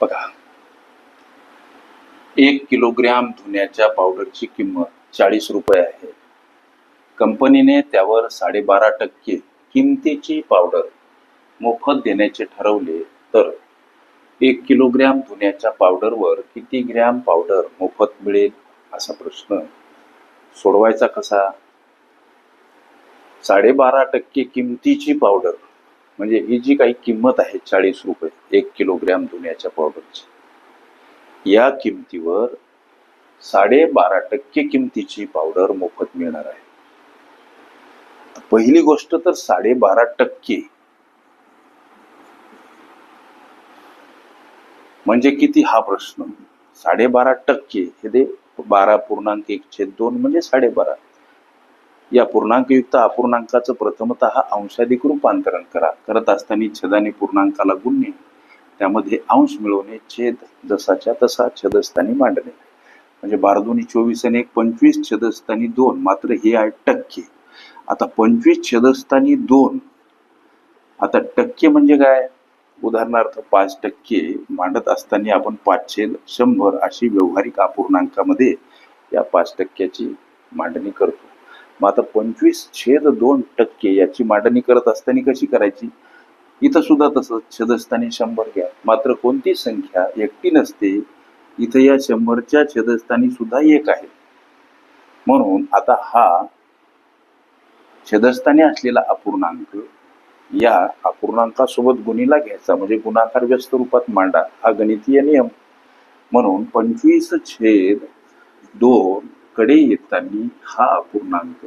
बघा. एक किलोग्रॅम धुण्याच्या पावडरची किंमत चाळीस रुपये आहे. कंपनीने त्यावर साडेबारा टक्के किमतीची पावडर मोफत देण्याचे ठरवले तर एक किलोग्रॅम धुण्याच्या पावडरवर किती ग्रॅम पावडर मोफत मिळेल असा प्रश्न सोडवायचा कसा? साडेबारा टक्के किमतीची पावडर. म्हणजे ही जी काही किंमत आहे चाळीस रुपये एक किलोग्रॅम धुण्याच्या पावडरची या किमतीवर साडेबारा टक्के किमतीची पावडर मोफत मिळणार आहे. पहिली गोष्ट तर साडेबारा टक्के. म्हणजे किती हा प्रश्न? साडेबारा टक्के. हे दे बारा पूर्णांक एक छेद दोन म्हणजे साडेबारा. या पूर्णांकयुक्त अपूर्णांकाचं प्रथमतः अंशाधिक रूपांतरण करा. करत असताना छदाने पूर्णांकाला गुणणे त्यामध्ये अंश मिळवणे छेद जसाच्या तसा छदस्थानी मांडणे. म्हणजे बारदोनी चोवीस आणि एक पंचवीस छदस्थानी दोन मात्र हे आहे टक्के. आता पंचवीस छदस्थानी दोन आता टक्के म्हणजे काय? उदाहरणार्थ पाच टक्के मांडत असताना आपण पाचशे शंभर अशी व्यावहारिक अपूर्णांकामध्ये या पाच टक्क्याची मांडणी करतो. मग आता पंचवीस छेद दोन टक्के याची मांडणी करत असताना कशी करायची? इथं सुद्धा तसंच छेदस्थानी शंभर घ्या. मात्र कोणती संख्या एकटी नसते इथं या शंभरच्या छेदस्थानी सुद्धा एक आहे. म्हणून आता हा छेदस्थानी असलेला अपूर्णांक या अपूर्णांकासोबत गुणीला घ्यायचा म्हणजे गुणाकार व्यस्त रूपात मांडा. हा गणितीय नियम. म्हणून पंचवीस छेद दोन कडे येताना हा अपूर्णांक.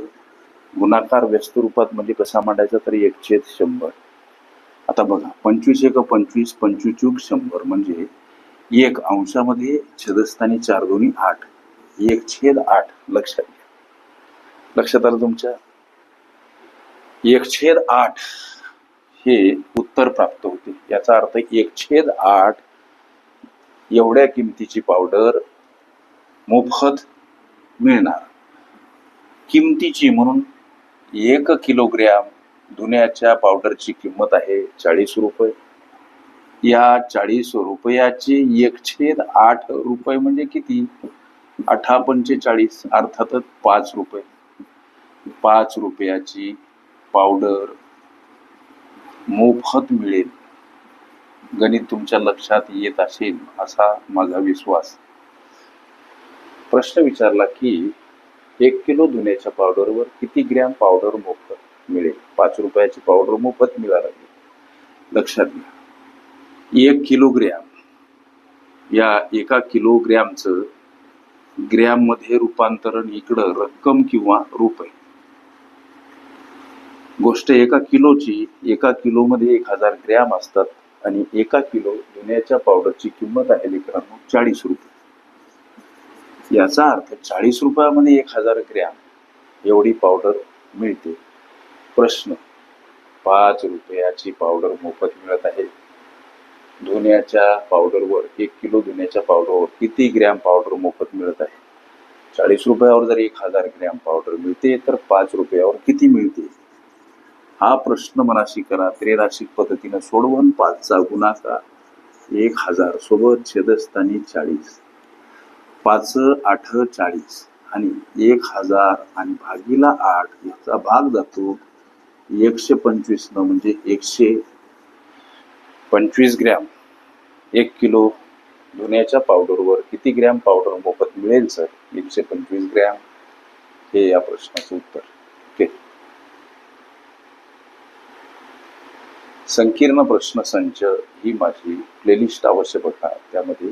गुणाकार व्यस्त रूपात म्हणजे कसा मांडायचा? तर एक छेद शंभर. आता बघा पंचवीस एक पंचवीस पंचवीस चूक शंभर म्हणजे एक अंशामध्ये छेदस्थानी चार दोन्ही आठ. एक छेद आठ लक्षात घ्या. लक्षात आलं तुमच्या? एक छेद आठ हे उत्तर प्राप्त होते. याचा अर्थ एक छेद आठ एवढ्या किमतीची पावडर मोफत मिळणार. किमतीची म्हणून एक किलोग्रॅम धुण्याच्या पावडरची किंमत आहे चाळीस रुपये. या चाळीस रुपयाचे एक छेद आठ रुपये म्हणजे किती? अठरा पंचेचाळीस अर्थातच पाच रुपये. पाच रुपयाची पावडर मोफत मिळेल. गणित तुमच्या लक्षात येत असेल असा माझा विश्वास. प्रश्न विचारला की एक किलो धुण्याच्या पावडरवर किती ग्रॅम पावडर मोफत मिळेल? पाच रुपयाची पावडर मोफत मिळाली लक्षात घ्या. एक किलोग्रॅम या एका किलोग्रॅमचं ग्रॅममध्ये रूपांतरण इकडं रक्कम किंवा रुपये. गोष्ट एका किलोची एका किलोमध्ये एक हजार ग्रॅम असतात आणि एका किलो धुण्याच्या पावडरची किंमत आहे लेकरांनो चाळीस रुपये. याचा अर्थ चाळीस रुपयामध्ये एक हजार ग्रॅम एवढी पावडर मिळते. प्रश्न पाच रुपयाची पावडर मोफत मिळत आहे. धुण्याच्या पावडरवर एक किलो धुण्याच्या पावडरवर किती ग्रॅम पावडर मोफत मिळत आहे? चाळीस रुपयावर जर एक हजार ग्रॅम पावडर मिळते तर पाच रुपयावर किती मिळते? हा प्रश्न मनाशी करा त्रिराशिक पद्धतीनं सोडवून पाचचा गुणाकार एक हजार सोबत छेदस्थानी चाळीस. पाच आठ चाळीस आणि एक हजार आणि भागीला आठ याचा भाग जातो एकशे पंचवीस न म्हणजे एकशे पंचवीस ग्रॅम. एक किलो धुण्याच्या पावडरवर किती ग्रॅम पावडर मोफत मिळेल सर? एकशे पंचवीस ग्रॅम? हे या प्रश्नाचं उत्तर. ओके. संकीर्ण प्रश्न संच ही माझी प्लेलिस्ट आवश्यक होता. त्यामध्ये